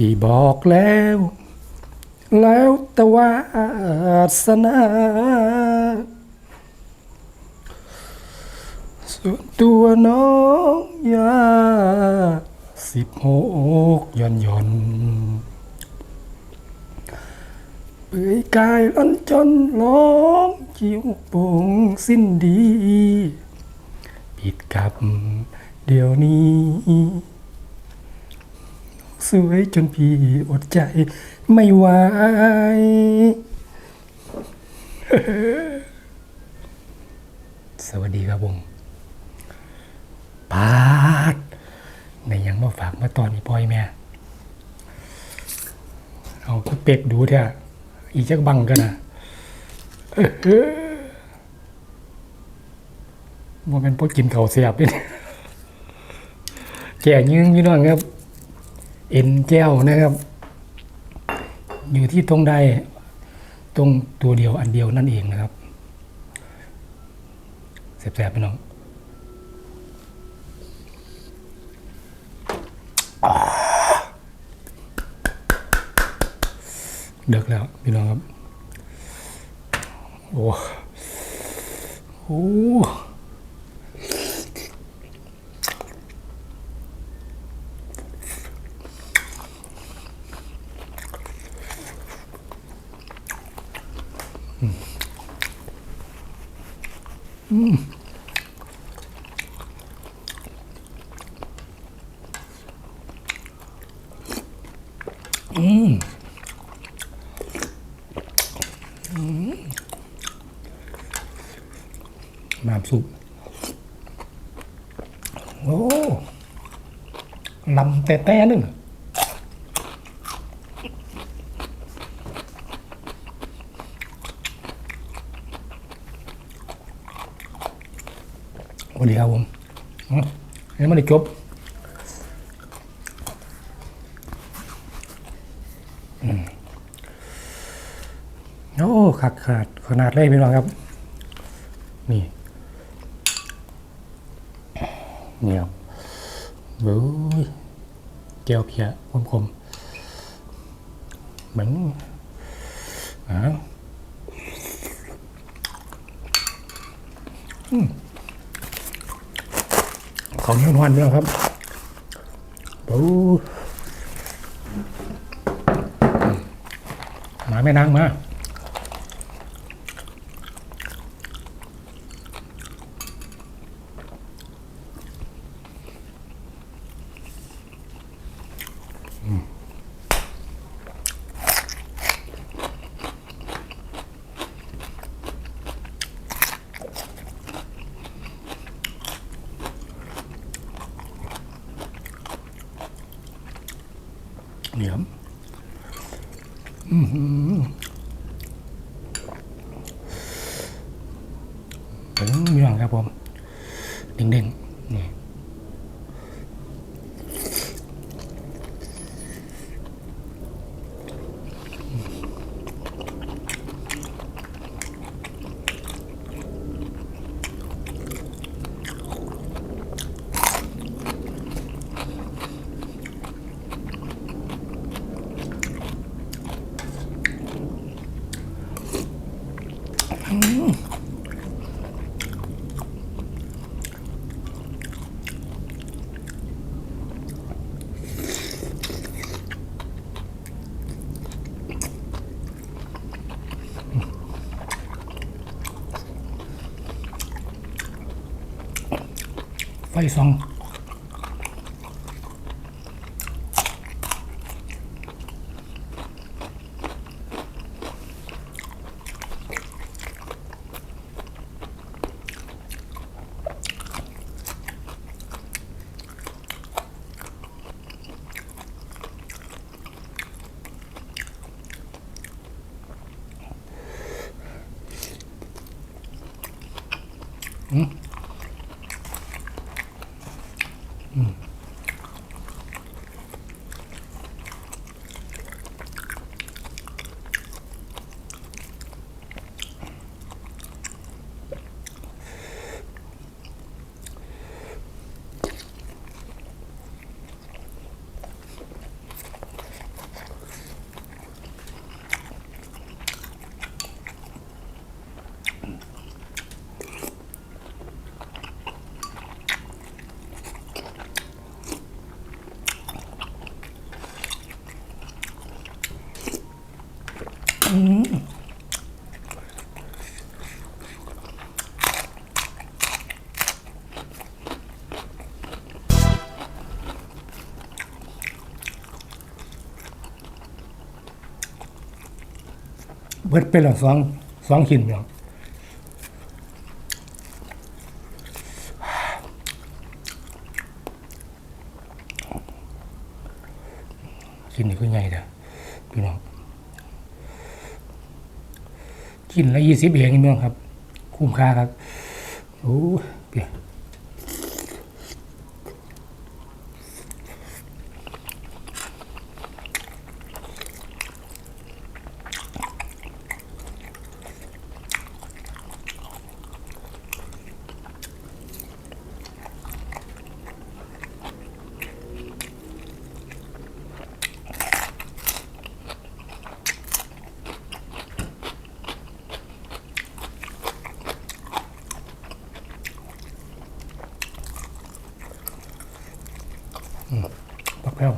พี่บอกแล้ว แล้วแต่วาสนาส่วนตัวน้องยาสิบหกย่อนย่อนเปื่อยกายล้นจนร้องคิ้วโป่งสิ้นดี ผิดกับเดี๋ยวนี้ สวยจนพี่อดใจไม่ไหวสวัสดีครับผมปาดในยังมาฝากมาตอนนี้ปอยแม่ เอาคือเป็ดดูเถอะอีจักบังกันนะเออเออว่าเป็นพวกกินเขาเสียบนี่แก่ยืงยู่น้องครับ เอ็นแก้วนะครับ อยู่ที่ตรงใดตรงตัวเดียวอันเดียวนั่นเองนะครับแสบๆไปน้องเดึกแล้วพี่น้องครับ โอ้โห อืมน้ำซุปโอ้ลำแต่แต่หนึ่ง สวัสดีครับผมอ๋อยังไม่ได้จบโอ้ขาดขาดขนาดเลยพี่น้องครับ นี่เนี่ยครับเบ้ยแก้วเพียคมคมเหมือนอ่าอืม ของเงี้ยนวลพี่น้อครับเบ้หมาแม่นางมา อื้อหือเป็นมีหลังครับผม เด้งๆ นี่ ไฟ Mm. เบิดเปละสองสองชิ้นเนาะชิ้นนี่ก็ใหญ่เด้อพี่น้อง กินละยี่สิบเองพี่น้องครับ คุ้มค่าครับโอ้เปีย ปักแป้ว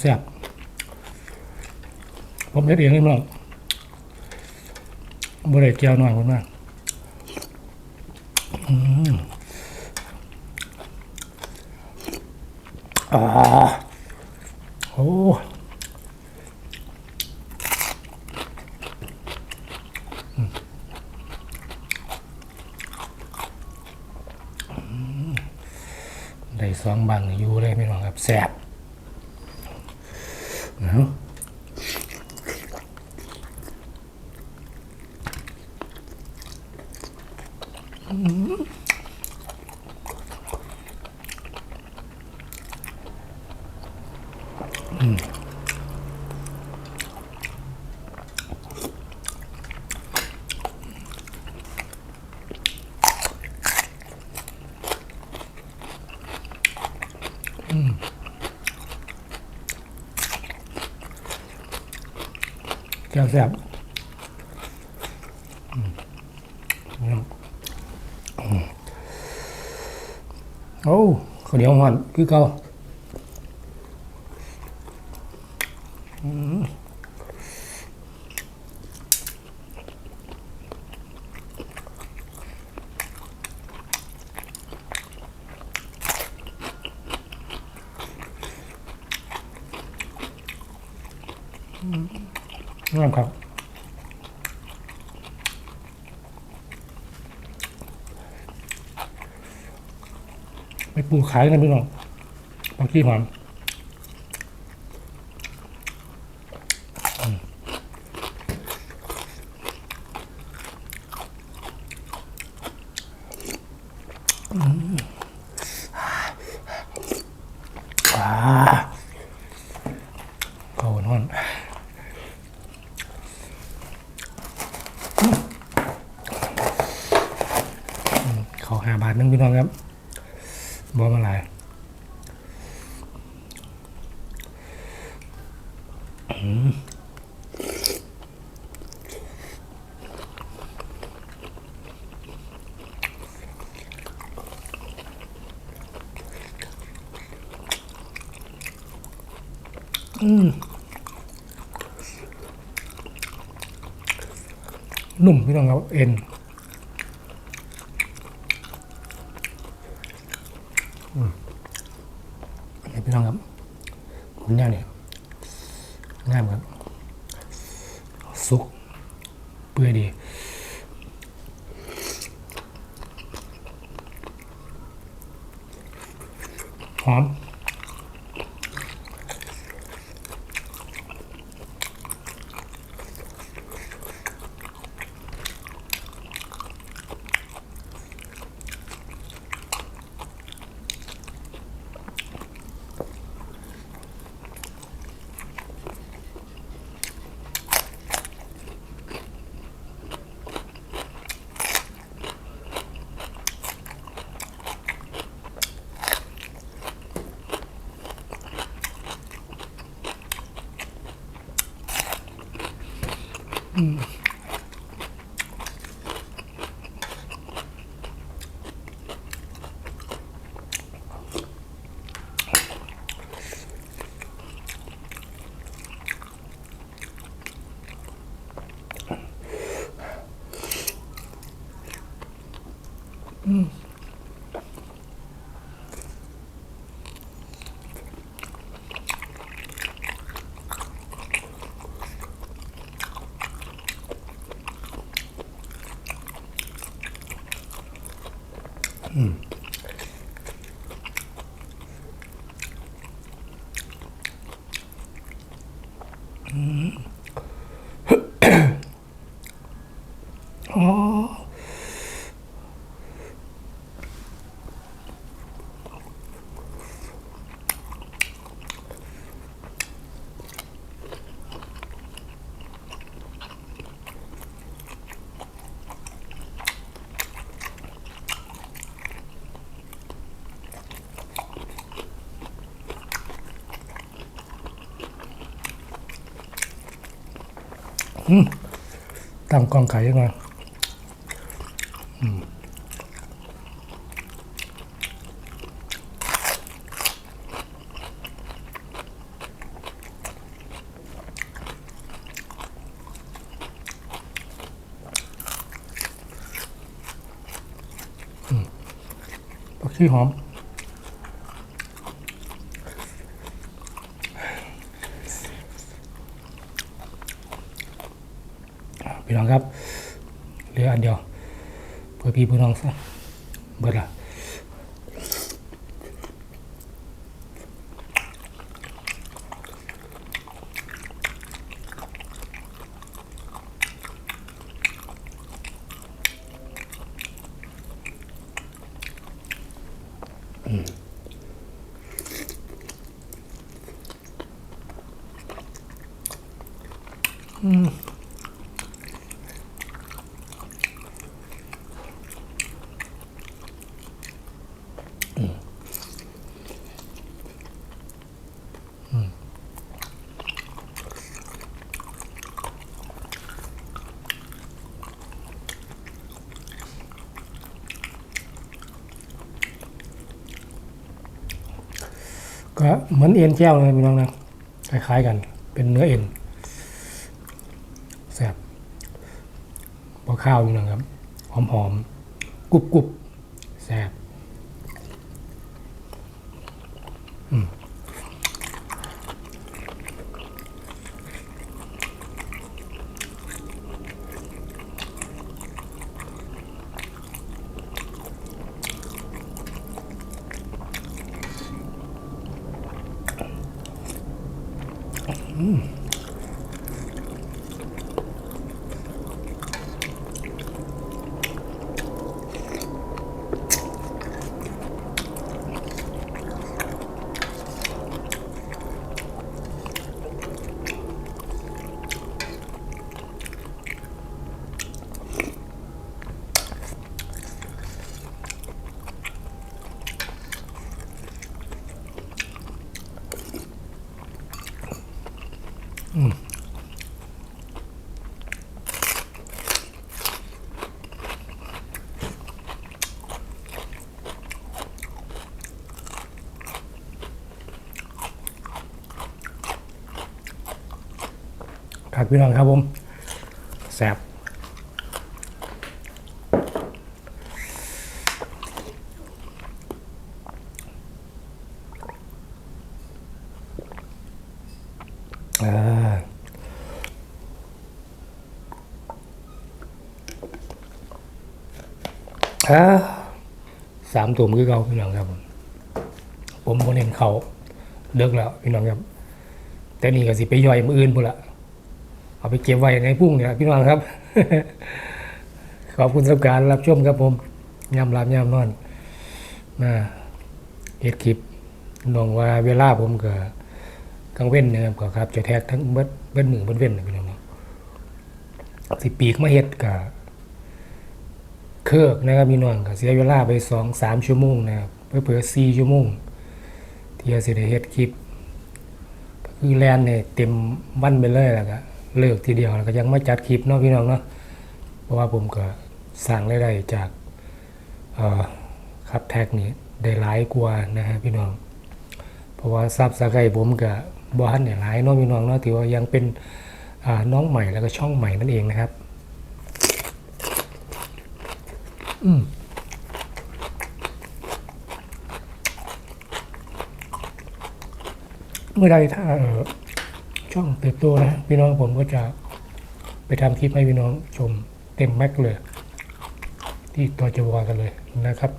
แซ่บผมเล็ดเองนี่มั้งบริเจียวหน่อยคนมากอืมอ่โอ้ได้สองบังอยู่เลยพี่น้องครับแสบเอา อืมแก้วแสบอืมอืมโอ้ข้าวเหนียวหอนคือเก่าอืม งามครับไปปลูกขายกันพี่น้องบางที่หอมอืมอ่าเข้าวนอนอืมเขาหาบาทหนึงพี่น้องครับ บอมาหลายอืมอืม นุ่มพี่น้องครับเอ็นพี่น้องครับผมเนี่ยเนี่ยงามครับ สุกเปื่อยดีหอม อ อ๋อ ตั้งกล้องไก่ยังไงอืมอืมผักชีหอม พี่น้องครับเหลืออันเดียว เพื่อพี่เพื่อน้องซะเบิดละ ก็เหมือนเอ็นแก้วเลยพี่น้องนะคล้ายๆกัน เป็นเนื้อเอ็นแซ่บพอข้าวพี่น้องครับ หอมๆกรุบๆแซ่บ ครับพี่น้องครับผมแซ่บสามตัวมือเก่าพี่น้องครับผมผมบนเห็นเขาเลิกแล้วพี่น้องครับ แต่นี่ก็สิไปย่อยมืออื่นพุ่นละ เอาไปเก็บไว้ในพุ่งเนี่ยพี่น้องครับ ขอบคุณสำหรับการรับชมครับผมยำรับยำนอนนะเฮ็ดคลิปน้องว่าเวลาผมก็กลางเว้นนะครับก็ครับจะแท็กทั้งเบิดเบิดมือเบิดเว้นพี่น้องเนะสิปีกมาเฮ็ดก็เครือกนะครับพี่น้องก็เสียเวลาไปสองสามชั่วโมงนะครับเพื่อเผื่อสี่ชั่วโมงที่จะสิได้เฮ็ดคลิป คือแลนเนี่ยเต็มวันไปเลยแล้วก็ เลิกทีเดียวแล้วก็ยังไม่จัดคลิปเนาะพี่น้องเนาะเพราะว่าผมก็สั่งรายได้จากเอ่อคับแท็กนี่ได้หลายกว่านะฮะพี่น้อง เพราะว่าซับสไครผมก็บ่ทันได้หลายเนาะพี่น้องเนาะถือว่ายังเป็นน้องใหม่แล้วก็ช่องใหม่นั่นเองนะครับอืมเมื่อใดถ้าเออ ช่องเติบโตนะพี่น้องผมก็จะไปทำคลิปให้พี่น้องชมเต็มแม็กเลย ที่ตัวจวกันเลยนะครับ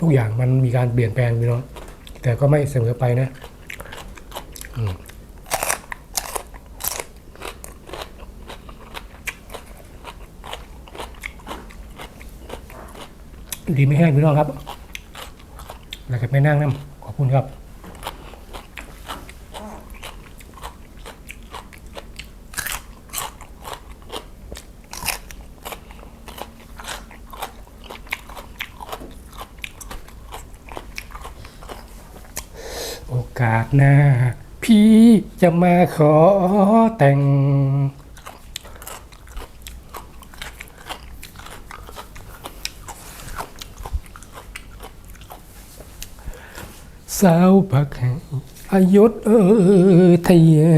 ทุกอย่างมันมีการเปลี่ยนแปลงพี่น้องแต่ก็ไม่เสมอไปนะ ดีไม่แห้งพี่น้องครับแล้วก็ไม่นั่งน้ำขอบคุณครับโอกาสหน้า พี่จะมาขอแต่ง สาวผักแห่งอายุทเออทยา